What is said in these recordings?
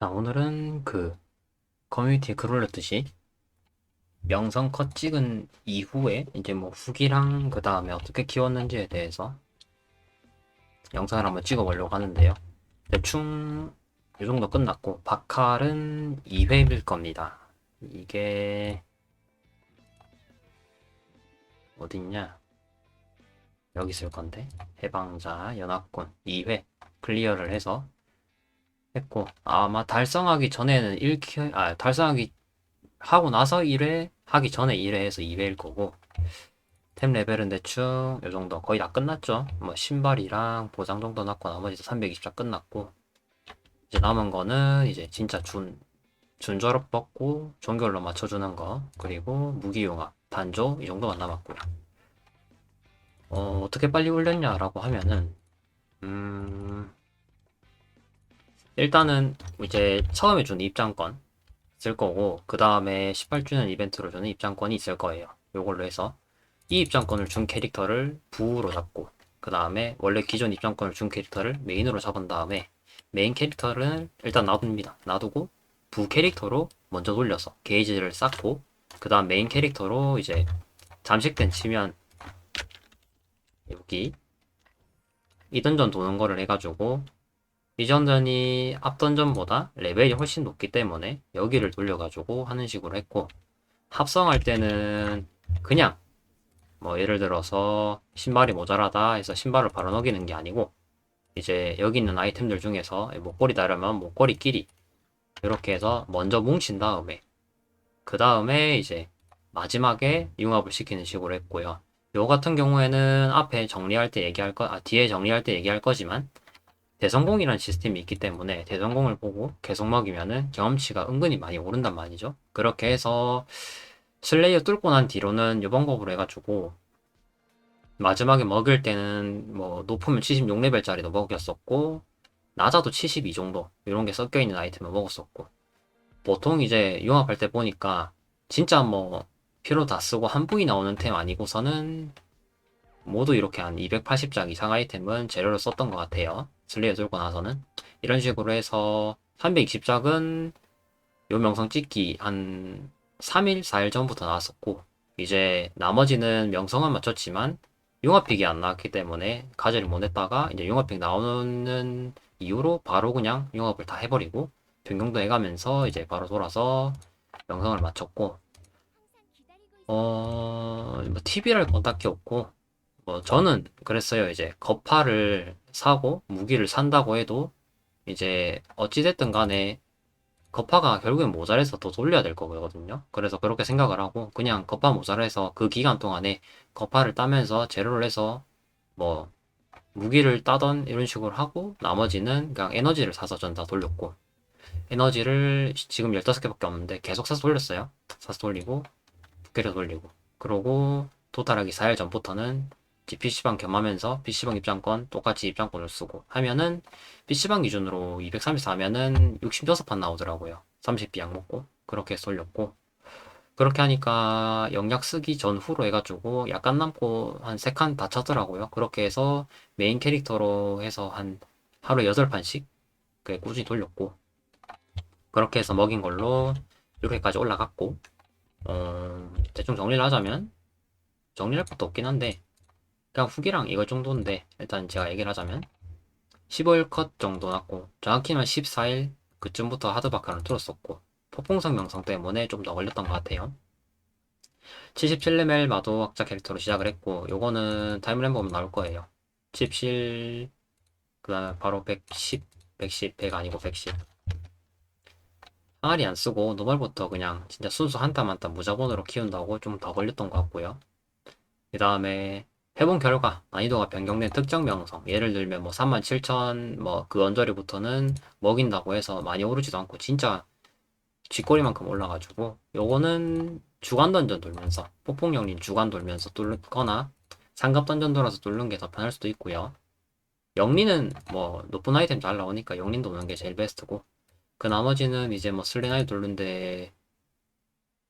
자, 오늘은 그 커뮤니티에 글 올렸듯이 명성 컷 찍은 이후에 이제 뭐 후기랑 그 다음에 어떻게 키웠는지에 대해서 영상을 한번 찍어 보려고 하는데요. 대충 이 정도 끝났고 박칼은 2회일 겁니다. 이게 어딨냐? 여기 있을 건데 해방자 연합군 2회 클리어를 해서 했고 아마 달성하기 전에는 1키 아 달성하기 하고 나서 1회 하기 전에 1회 해서 2회일 거고 템 레벨은 대충 요 정도 거의 다 끝났죠. 뭐 신발이랑 보상 정도 났고 나머지도 320자 끝났고 이제 남은 거는 이제 진짜 준 준저럽 뽑고 종결로 맞춰주는 거 그리고 무기융합 단조 이 정도만 남았고요. 어 어떻게 빨리 올렸냐라고 하면은 음 일단은 이제 처음에 준 입장권 쓸 거고 그 다음에 18주년 이벤트로 주는 입장권이 있을 거예요. 요걸로 해서 이 입장권을 준 캐릭터를 부로 잡고 그 다음에 원래 기존 입장권을 준 캐릭터를 메인으로 잡은 다음에 메인 캐릭터를 일단 놔둡니다. 놔두고 부 캐릭터로 먼저 돌려서 게이지를 쌓고 그 다음 메인 캐릭터로 이제 잠식된 치면 여기 이 던전 도는 거를 해가지고 이 던전이 앞 던전보다 레벨이 훨씬 높기 때문에 여기를 돌려가지고 하는 식으로 했고 합성할 때는 그냥 뭐 예를 들어서 신발이 모자라다 해서 신발을 바로 녹이는 게 아니고 이제 여기 있는 아이템들 중에서 목걸이 다르면 목걸이끼리 이렇게 해서 먼저 뭉친 다음에 그 다음에 이제 마지막에 융합을 시키는 식으로 했고요. 요 같은 경우에는 앞에 정리할 때 얘기할 거, 아, 뒤에 정리할 때 얘기할 거지만 대성공이라는 시스템이 있기 때문에 대성공을 보고 계속 먹이면은 경험치가 은근히 많이 오른단 말이죠. 그렇게 해서 슬레이어 뚫고 난 뒤로는 요 방법으로 해가지고 마지막에 먹일 때는 뭐 높으면 76레벨짜리도 먹였었고 낮아도 72 정도 이런 게 섞여 있는 아이템을 먹었었고 보통 이제 융합할 때 보니까 진짜 뭐 피로 다 쓰고 한 부위 나오는 템 아니고서는 모두 이렇게 한 280장 이상 아이템은 재료로 썼던 것 같아요. 슬레이어 들고 나서는 이런 식으로 해서 320작은 요 명성 찍기 한 3일, 4일 전부터 나왔었고 이제 나머지는 명성은 맞췄지만 융합픽이 안 나왔기 때문에 가지를 못했다가 이제 융합픽 나오는 이후로 바로 그냥 융합을 다 해버리고 변경도 해가면서 이제 바로 돌아서 명성을 맞췄고 어, 뭐 TV랄 건 딱히 없고 뭐 저는 그랬어요. 이제 거파를 사고 무기를 산다고 해도 이제 어찌됐든 간에 거파가 결국엔 모자라서 더 돌려야 될 거거든요. 그래서 그렇게 생각을 하고 그냥 거파 모자라서 그 기간 동안에 거파를 따면서 재료를 해서 뭐 무기를 따던 이런 식으로 하고 나머지는 그냥 에너지를 사서 전 다 돌렸고 에너지를 지금 15개밖에 없는데 계속 사서 돌렸어요. 사서 돌리고 부캐를 돌리고 그러고 도달하기 4일 전부터는 PC방 겸하면서 PC방 입장권 똑같이 입장권을 쓰고 하면은 PC방 기준으로 234 하면은 66판 나오더라고요. 30비 약 먹고 그렇게 돌렸고 그렇게 하니까 영약 쓰기 전후로 해가지고 약간 남고 한 3칸 다 쳤더라고요. 그렇게 해서 메인 캐릭터로 해서 한 하루에 8판씩 그게 꾸준히 돌렸고 그렇게 해서 먹인 걸로 이렇게까지 올라갔고 어, 대충 정리를 하자면 정리할 것도 없긴 한데 그냥 후기랑 이거 정도인데 일단 제가 얘기를 하자면 15일 컷 정도 났고 정확히는 14일 그쯤부터 하드바카를 틀었었고 폭풍성 명성 때문에 좀 더 걸렸던 것 같아요. 77레벨 마도 학자 캐릭터로 시작을 했고 요거는 타임램 보면 나올 거예요. 17, 그 다음에 바로 110, 110, 100 아니고 110 항아리 안 쓰고 노멀부터 그냥 진짜 순수 한땀 한땀 무자본으로 키운다고 좀 더 걸렸던 것 같고요. 그 다음에 해본 결과 난이도가 변경된 특정 명성 예를 들면 뭐 37,000 뭐 그 언저리부터는 먹인다고 해서 많이 오르지도 않고 진짜 쥐꼬리만큼 올라가지고 요거는 주간 던전 돌면서 폭풍영린 주간 돌면서 뚫거나 상급 던전 돌아서 뚫는 게 더 편할 수도 있고요. 영린은 뭐 높은 아이템 잘 나오니까 영린 도는 게 제일 베스트고 그 나머지는 이제 뭐 슬레나이 돌는데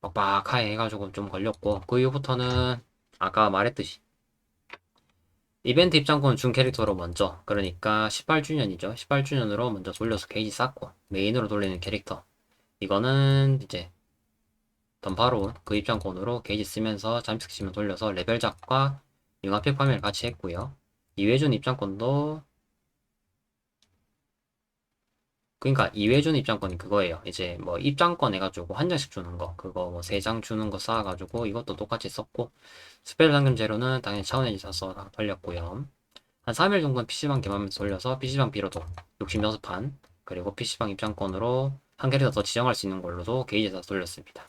빡빡하게 해가지고 좀 걸렸고 그 이후부터는 아까 말했듯이 이벤트 입장권 준 캐릭터로 먼저 그러니까 18주년이죠 18주년으로 먼저 돌려서 게이지 쌓고 메인으로 돌리는 캐릭터. 이거는 이제 던파로 그 입장권으로 게이지 쓰면서 잠식 시면 돌려서 레벨 잡과 융합팩 파밍을 같이 했고요. 이회준 입장권도 그러니까 이회준 입장권이 그거예요. 이제 뭐 입장권 해가지고 한 장씩 주는 거, 그거 뭐 세 장 주는 거 쌓아가지고 이것도 똑같이 썼고 스펠 당금 재료는 당연히 차원의 지사서 돌렸고요. 한 3일 정도는 PC방 개방면서 돌려서 PC방 비로도 66판 그리고 PC방 입장권으로 한 캐릭터 더 지정할 수 있는 걸로도 게이지에서 돌렸습니다.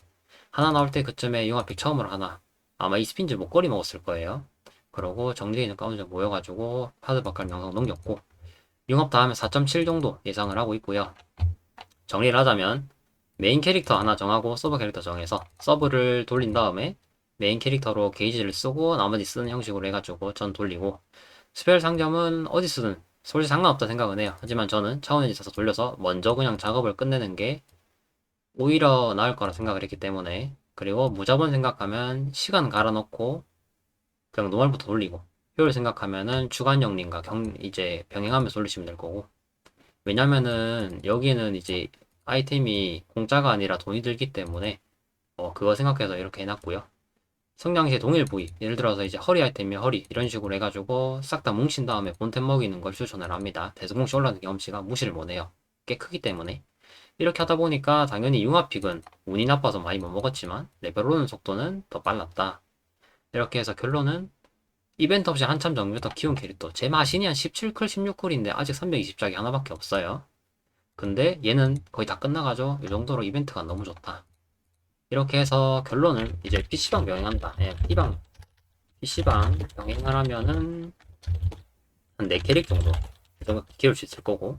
하나 나올 때 그쯤에 융합팩 처음으로 하나 아마 이 스핀즈 목걸이 먹었을 거예요. 그러고 정리되는 가운데 모여가지고 하드바칼 영상 넘겼고 융합 다음에 4.7 정도 예상을 하고 있고요. 정리를 하자면 메인 캐릭터 하나 정하고 서브 캐릭터 정해서 서브를 돌린 다음에 메인 캐릭터로 게이지를 쓰고 나머지 쓰는 형식으로 해가지고 전 돌리고 스펠 상점은 어디 쓰든 솔직히 상관없다 생각은 해요. 하지만 저는 차원에 있어서 돌려서 먼저 그냥 작업을 끝내는 게 오히려 나을 거라 생각을 했기 때문에 그리고 무자본 생각하면 시간 갈아넣고 그냥 노말부터 돌리고 효율 생각하면은 주간 영림과 경 이제 병행하면서 돌리시면 될 거고 왜냐면은 여기는 이제 아이템이 공짜가 아니라 돈이 들기 때문에 어 그거 생각해서 이렇게 해놨고요. 성장시에 동일 부위 예를 들어서 이제 허리 아이템이 허리 이런 식으로 해가지고 싹 다 뭉친 다음에 본템 먹이는 걸 추천을 합니다. 대성공시 올라가는 경험치가 무시를 못해요. 꽤 크기 때문에 이렇게 하다 보니까 당연히 융합픽은 운이 나빠서 많이 못 먹었지만 레벨 오르는 속도는 더 빨랐다. 이렇게 해서 결론은 이벤트 없이 한참 전부터 키운 캐릭터 제 마신이 한 17클 16클인데 아직 320장이 하나밖에 없어요. 근데 얘는 거의 다 끝나가죠. 이 정도로 이벤트가 너무 좋다. 이렇게 해서 결론을 이제 PC방 병행한다. 예, P방, PC방 병행을 하면은 한 4캐릭 정도 이 정도 키울 수 있을 거고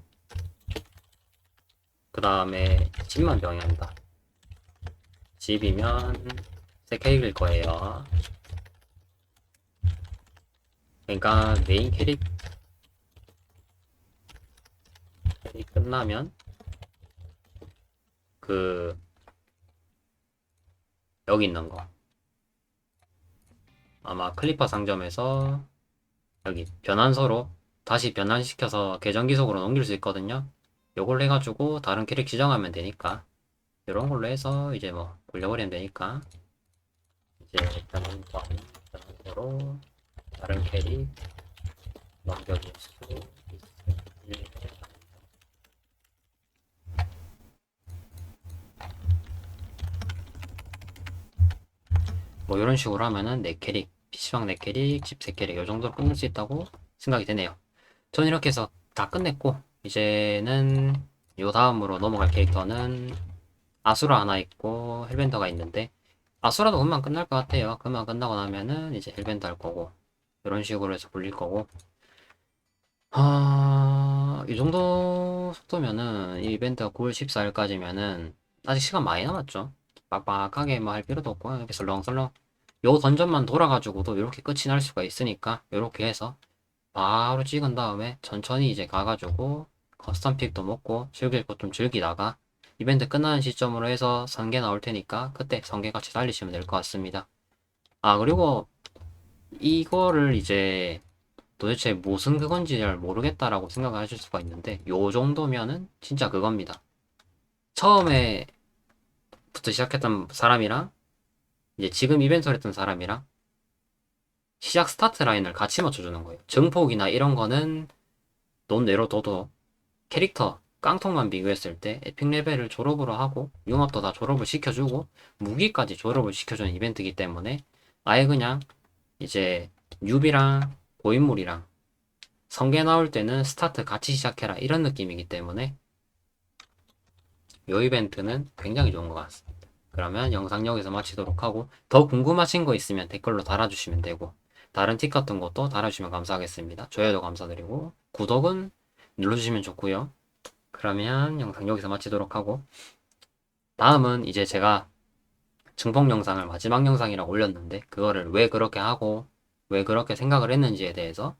그 다음에 집만 병행한다. 집이면 3캐릭일 거예요. 그러니까 메인 캐릭 캐릭 끝나면 그 여기 있는 거. 아마 클리퍼 상점에서 여기 변환서로 다시 변환시켜서 계정 기속으로 넘길 수 있거든요. 요걸로 해가지고 다른 캐릭 지정하면 되니까. 이런 걸로 해서 이제 뭐 굴려버리면 되니까. 이제 변환권 변환서로 다른 캐릭 넘겨줄 수 있습니다. 뭐 이런 식으로 하면은 4캐릭, PC방 4캐릭, 집 3캐릭 이 정도로 끝낼 수 있다고 생각이 되네요. 전 이렇게 해서 다 끝냈고 이제는 요 다음으로 넘어갈 캐릭터는 아수라 하나 있고 헬벤더가 있는데 아수라도 금방 끝날 것 같아요. 금방 끝나고 나면은 이제 헬벤더 할 거고 이런 식으로 해서 불릴 거고 아, 이 정도 속도면은 이 이벤트가 9월 14일까지면은 아직 시간 많이 남았죠. 빡빡하게 뭐 할 필요도 없고 이렇게 설렁설렁 요 던전만 돌아가지고도 이렇게 끝이 날 수가 있으니까 이렇게 해서 바로 찍은 다음에 천천히 이제 가가지고 커스텀 픽도 먹고 즐길 것 좀 즐기다가 이벤트 끝나는 시점으로 해서 선계 나올 테니까 그때 선계 같이 달리시면 될 것 같습니다. 아 그리고 이거를 이제 도대체 무슨 그건지 잘 모르겠다라고 생각을 하실 수가 있는데 요 정도면은 진짜 그겁니다. 처음에 부터 시작했던 사람이랑 이제 지금 이벤트를 했던 사람이랑 시작 스타트 라인을 같이 맞춰주는 거예요. 증폭이나 이런 거는 돈 내려둬도 캐릭터 깡통만 비교했을 때 에픽 레벨을 졸업으로 하고 융합도 다 졸업을 시켜주고 무기까지 졸업을 시켜주는 이벤트이기 때문에 아예 그냥 이제 뉴비랑 고인물이랑 성계 나올 때는 스타트 같이 시작해라 이런 느낌이기 때문에 이 이벤트는 굉장히 좋은 것 같습니다. 그러면 영상 여기서 마치도록 하고 더 궁금하신 거 있으면 댓글로 달아주시면 되고 다른 팁 같은 것도 달아주시면 감사하겠습니다. 좋아요도 감사드리고 구독은 눌러주시면 좋고요. 그러면 영상 여기서 마치도록 하고 다음은 이제 제가 증폭 영상을 마지막 영상이라고 올렸는데 그거를 왜 그렇게 하고 왜 그렇게 생각을 했는지에 대해서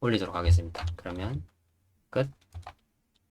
올리도록 하겠습니다. 그러면 끝.